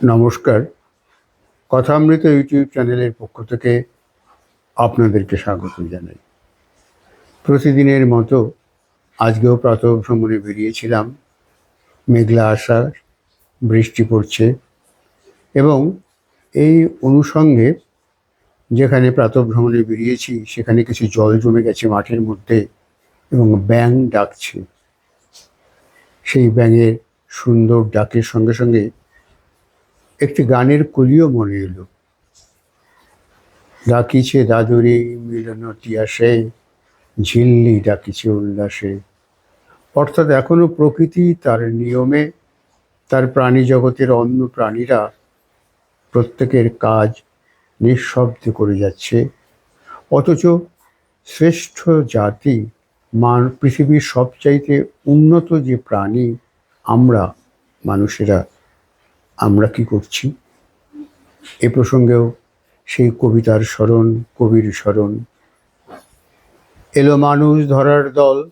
নমস্কার। কথামৃত ইউটিউব চ্যানেলের পক্ষ থেকে আপনাদেরকে স্বাগত জানাই। প্রতিদিনের মতো আজকেও প্রাতঃ ভ্রমণে বেরিয়েছিলাম। মেঘলা আসার বৃষ্টি পড়ছে এবং এই অনুষঙ্গে যেখানে প্রাতঃ ভ্রমণে বেরিয়েছি, সেখানে কিছু জল জমে গেছে মাঠের মধ্যে এবং ব্যাং ডাকছে। সেই ব্যাঙের সুন্দর ডাকের সঙ্গে সঙ্গে একটি গানের কলিও মনে এলো। ডাকিছে দাদুরে মিলনটি আসে ঝিল্লি ডাকিছে উল্লাসে। অর্থাৎ এখনও প্রকৃতি তার নিয়মে, তার প্রাণী জগতের অন্য প্রাণীরা প্রত্যেকের কাজ নিঃশব্দে করে যাচ্ছে। অথচ শ্রেষ্ঠ জাতি, মান, পৃথিবীর সবচাইতে উন্নত যে প্রাণী আমরা, মানুষেরা আমরা কি করছি? এ প্রসঙ্গেও সেই কবিতার স্মরণ, কবির স্মরণ। এলো মানুষ ধরার দল,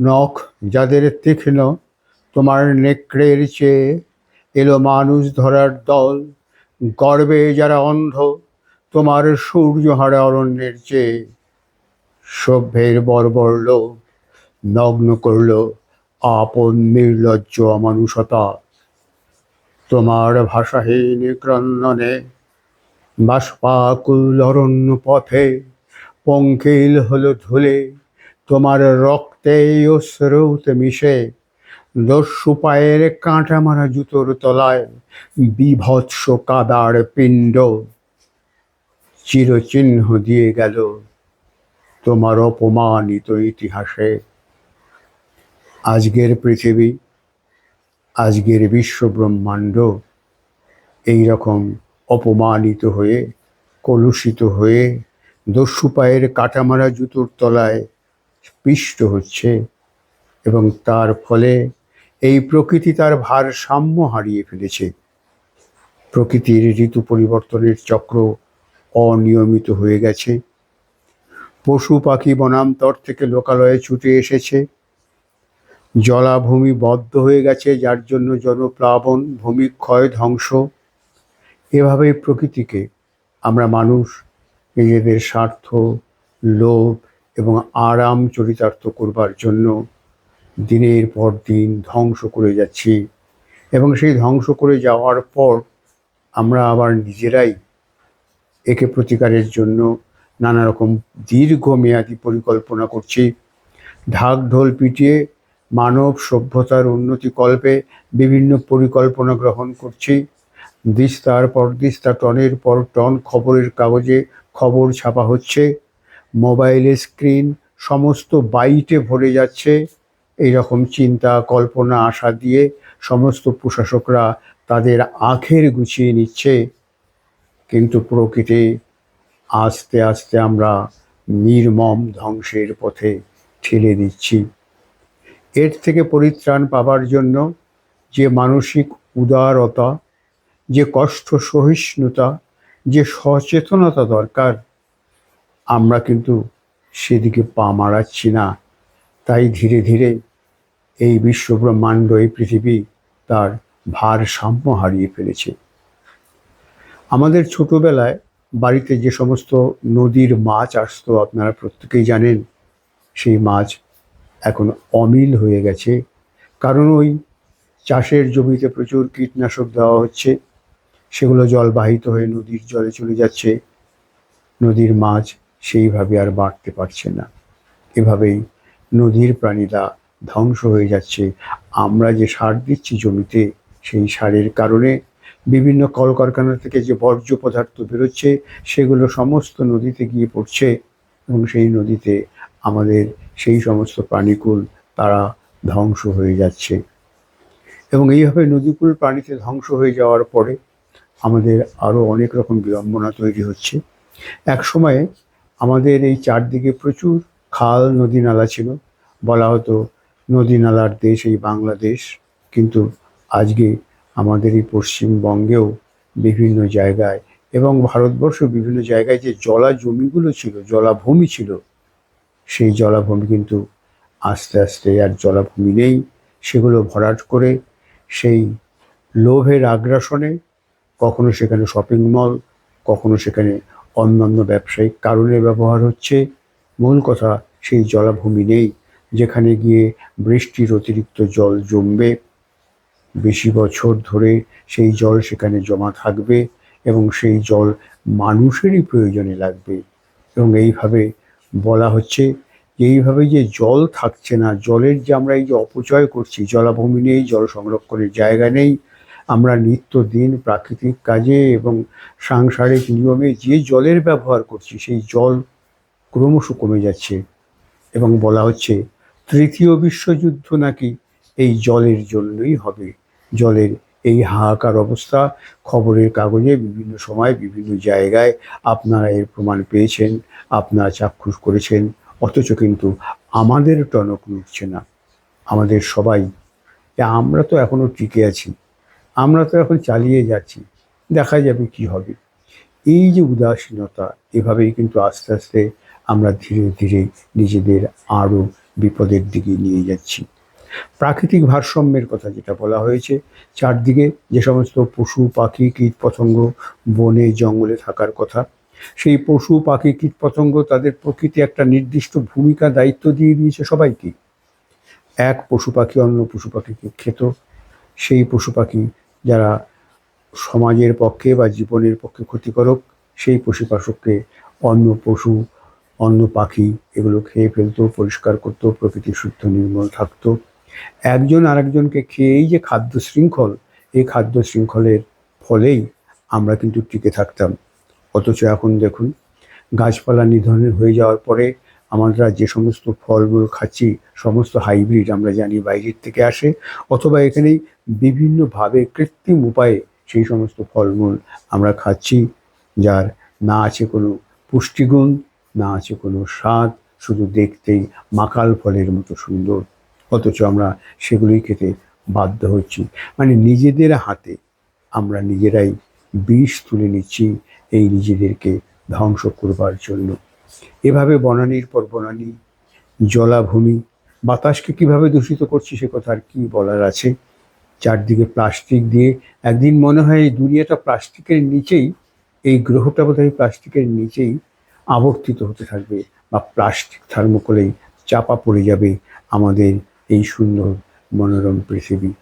নখ যাদের তীক্ষ্ণ, তোমার নেকড়ের চেয়ে। এলো মানুষ ধরার দল, গর্বে যারা অন্ধ, তোমার সূর্য হারা অরণ্যের চেয়ে। সভ্যের বর্বর লোক নগ্ন করল, আপন নির্লজ্জ অমানুষতা। তোমার ভাষাহীন ক্রন্দনে বাষ্পাকুল অরণ্য পথে পঙ্কিল হলো ধুলে তোমার রক্তে ও স্রোত মিশে দস্যু পায়ের কাঁটা মারা জুতোর তলায় বিভৎস কাদার পিণ্ড চিরচিহ্ন দিয়ে গেল তোমার অপমানিত ইতিহাসে। আজকের পৃথিবী আজকের বিশ্ব ব্রহ্মাণ্ড এই রকম অপমানিত হয়ে, কলুষিত হয়ে, দস্যু পায়ের কাটামারা জুতোর তলায় পিষ্ট হচ্ছে এবং তার ফলে এই প্রকৃতি তার ভারসাম্য হারিয়ে ফেলেছে। প্রকৃতির ঋতু পরিবর্তনের চক্র অনিয়মিত হয়ে গেছে। পশু পাখি বনান্তর থেকে লোকালয়ে ছুটে এসেছে। জলাভূমি বদ্ধ হয়ে গেছে, যার জন্য জনপ্লাবন ভূমিক্ষয় ধ্বংস। এভাবেই প্রকৃতিকে আমরা মানুষ, নিজেদের স্বার্থ, লোভ এবং আরাম চরিতার্থ করবার জন্য দিনের পর দিন ধ্বংস করে যাচ্ছি। এবং সেই ধ্বংস করে যাওয়ার পর আমরা আবার নিজেরাই একে প্রতিকারের জন্য নানা রকম দীর্ঘমেয়াদী পরিকল্পনা করছি। ঢাক ঢোল পিটিয়ে মানব সভ্যতার উন্নতি কল্পে বিভিন্ন পরিকল্পনা গ্রহণ করছি। দিস্তার পর দিস্তা টনের পর, টন খবরের কাগজে খবর ছাপা হচ্ছে। মোবাইলের স্ক্রিন সমস্ত বাইটে ভরে যাচ্ছে। এই রকম চিন্তা, কল্পনা, আশা দিয়ে সমস্ত প্রশাসকরা তাদের আখের গুছিয়ে নিচ্ছে। কিন্তু প্রকৃতি আস্তে আস্তে আমরা নির্মম ধ্বংসের পথে ঠেলে দিচ্ছি। এর থেকে পরিত্রাণ পাবার জন্য যে মানসিক উদারতা, যে কষ্ট সহিষ্ণুতা, যে সচেতনতা দরকার, আমরা কিন্তু সেদিকে পা মারাচ্ছি না। তাই ধীরে ধীরে এই বিশ্বব্রহ্মাণ্ড, এই পৃথিবী তার ভারসাম্য হারিয়ে ফেলেছে। আমাদের ছোটবেলায় বাড়িতে যে সমস্ত নদীর মাছ আসতো, আপনারা প্রত্যেকেই জানেন, সেই মাছ এখন অমিল হয়ে গেছে। কারণ ওই চাষের জমিতে প্রচুর কীটনাশক দেওয়া হচ্ছে। সেগুলো জলবাহিত হয়ে নদীর জলে চলে যাচ্ছে। নদীর মাছ সেইভাবে আর বাড়তে পারছে না। এভাবেই নদীর প্রাণীরা ধ্বংস হয়ে যাচ্ছে। আমরা যে সার দিচ্ছি জমিতে, সেই সারের কারণে বিভিন্ন কলকারখানা থেকে যে বর্জ্য পদার্থ বেরোচ্ছে, সেগুলো সমস্ত নদীতে গিয়ে পড়ছে এবং সেই নদীতে আমাদের সেই সমস্ত প্রাণীকুল তারা ধ্বংস হয়ে যাচ্ছে। এবং এইভাবে নদীকুল প্রাণীতে ধ্বংস হয়ে যাওয়ার পরে আমাদের আরও অনেক রকম বিড়ম্বনা তৈরি হচ্ছে। এক সময়ে আমাদের এই চারদিকে প্রচুর খাল, নদী নালা ছিল। বলা হতো, নদী নালার দেশ এই বাংলাদেশ। কিন্তু আজকে আমাদের এই পশ্চিমবঙ্গেও বিভিন্ন জায়গায় এবং ভারতবর্ষ বিভিন্ন জায়গায় যে জলা জমিগুলো ছিল, জলাভূমি ছিল সেই জলাভূমি কিন্তু আস্তে আস্তে আর জলাভূমি নেই। সেগুলো ভরাট করে সেই লোভের আগ্রাসনে কখনো সেখানে শপিং মল কখনো সেখানে অন্যান্য ব্যবসায়িক কারণে ব্যবহার হচ্ছে। মূল কথা, সেই জলাভূমি নেই, যেখানে গিয়ে বৃষ্টির অতিরিক্ত জল জমবে। বেশি বছর ধরে সেই জল সেখানে জমা থাকবে এবং সেই জল মানুষেরই প্রয়োজনে লাগবে। এবং এইভাবে বলা হচ্ছে এইভাবে যে জল থাকছে না, জলের যে আমরা এই যে অপচয় করছি, জলাভূমি নেই, জল সংরক্ষণের জায়গা নেই, আমরা নিত্যদিন প্রাকৃতিক কাজে এবং সাংসারিক নিয়মে যে জলের ব্যবহার করছি, সেই জল ক্রমশ কমে যাচ্ছে এবং বলা হচ্ছে তৃতীয় বিশ্বযুদ্ধ নাকি এই জলের জন্যই হবে, জলের এই হাহাকার অবস্থা খবরের কাগজে বিভিন্ন সময় বিভিন্ন জায়গায় আপনারা এর প্রমাণ পেয়েছেন, আপনারা চাক্ষুষ করেছেন, অথচ কিন্তু আমাদের টনক নড়ছে না। আমাদের সবাই আমরা তো এখনও টিকে আছি, আমরা তো এখন চালিয়ে যাচ্ছি, দেখা যাবে কি হবে। এই যে উদাসীনতা, এভাবেই কিন্তু আস্তে আস্তে আমরা ধীরে ধীরে নিজেদের আরও বিপদের দিকে নিয়ে যাচ্ছি। প্রাকৃতিক ভারসাম্যের কথা যেটা বলা হয়েছে, চারদিকে যে সমস্ত পশু, পাখি কীট পতঙ্গ বনে, জঙ্গলে থাকার কথা, সেই পশু, পাখি কীট পতঙ্গ তাদের প্রকৃতি একটা নির্দিষ্ট ভূমিকা, দায়িত্ব দিয়ে দিয়েছে সবাইকে। এক পশু পাখি অন্য পশু পাখিকে খেত, সেই পশু পাখি যারা সমাজের পক্ষে বা জীবনের পক্ষে ক্ষতিকারক, সেই পশু পাশককে অন্য পশু, অন্য পাখি এগুলো খেয়ে ফেলতো, পরিষ্কার করতো প্রকৃতি শুদ্ধ নির্মল থাকতো। একজন আরেকজনকে খেয়েই যে খাদ্য শৃঙ্খল, এই খাদ্য শৃঙ্খলের ফলেই আমরা কিন্তু টিকে থাকতাম। অথচ এখন দেখুন, গাছপালা নিধনের হয়ে যাওয়ার পরে আমরা যে সমস্ত ফলগুলো খাচ্ছি, সমস্ত হাইব্রিড আমরা জানি বাইরের থেকে আসে, অথবা এখানেই বিভিন্নভাবে কৃত্রিম উপায়ে সেই সমস্ত ফলমূল আমরা খাচ্ছি, যার না আছে কোনো পুষ্টিগুণ, না আছে কোনো স্বাদ, শুধু দেখতেই মাকাল ফলের মতো সুন্দর। অথচ আমরা সেগুলোই খেতে বাধ্য হচ্ছি। মানে নিজেদের হাতে আমরা নিজেরাই বিষ তুলে নিচ্ছি এই নিজেদেরকে ধ্বংস করবার জন্য। এভাবে বনানীর পর বনানি, জলাভূমি, বাতাসকে কীভাবে দূষিত করছি সে কথা আর কি বলার আছে? চারদিকে প্লাস্টিক দিয়ে একদিন মনে হয় এই দুনিয়াটা প্লাস্টিকের নিচেই, এই গ্রহটা বোধহয় প্লাস্টিকের নিচেই আবর্তিত হতে থাকবে বা প্লাস্টিক থার্মোকলেই চাপা পড়ে যাবে আমাদের এই সুন্দর মনোরম পৃথিবী।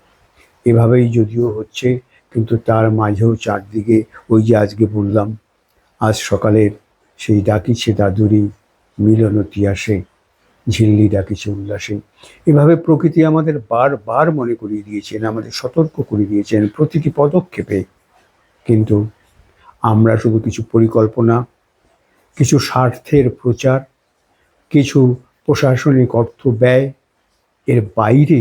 এভাবেই যদিও হচ্ছে, কিন্তু তার মাঝেও চারদিকে ওই যে আজকে বললাম, আজ সকালের সেই ডাকিছে দাদুরি মিলনতি আসে ঝিল্লি ডাকিছে উল্লাসে। এভাবে প্রকৃতি আমাদের বারবার মনে করিয়ে দিয়েছেন, আমাদের সতর্ক করে দিয়েছেন প্রতিটি পদক্ষেপে। কিন্তু আমরা শুধু কিছু পরিকল্পনা, কিছু স্বার্থের প্রচার, কিছু প্রশাসনিক অর্থ ব্যয় এর বাইরে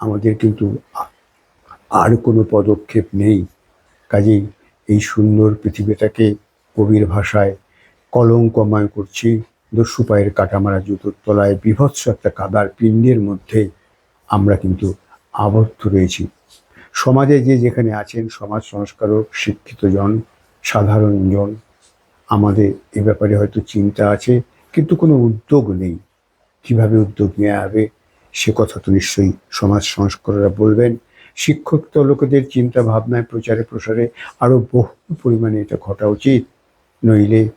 আমাদের কিন্তু আর কোনো পদক্ষেপ নেই। কাজেই এই সুন্দর পৃথিবীটাকে কবির ভাষায় কলঙ্কময় করছি। দস্যু পায়ের কাটামারা জুতোর তলায় বিভৎস একটা কাদার পিণ্ডের মধ্যে আমরা কিন্তু আবদ্ধ রয়েছি। সমাজে যে যেখানে আছেন সমাজ সংস্কারক, শিক্ষিত জন, সাধারণ জন, আমাদের এ ব্যাপারে হয়তো চিন্তা আছে, কিন্তু কোনো উদ্যোগ নেই। কীভাবে উদ্যোগ নেওয়া হবে? সে কথা তো নিশ্চয়ই সমাজ সংস্কারকরা বলবেন। শিক্ষক তো লোকেদের চিন্তা ভাবনায় প্রচারে প্রসারে আরও বহু পরিমাণে এটা ঘটা উচিত। নইলে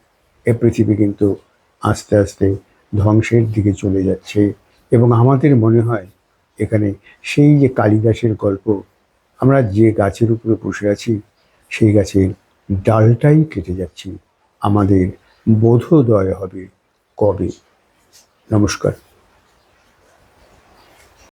এ পৃথিবী কিন্তু আস্তে আস্তে ধ্বংসের দিকে চলে যাচ্ছে। এবং আমাদের মনে হয় এখানে সেই যে কালিদাসের গল্প, আমরা যে গাছের উপরে বসে আছি, সেই গাছের ডালটাই কেটে যাচ্ছি। আমাদের বোধোদয় হবে কবে? নমস্কার।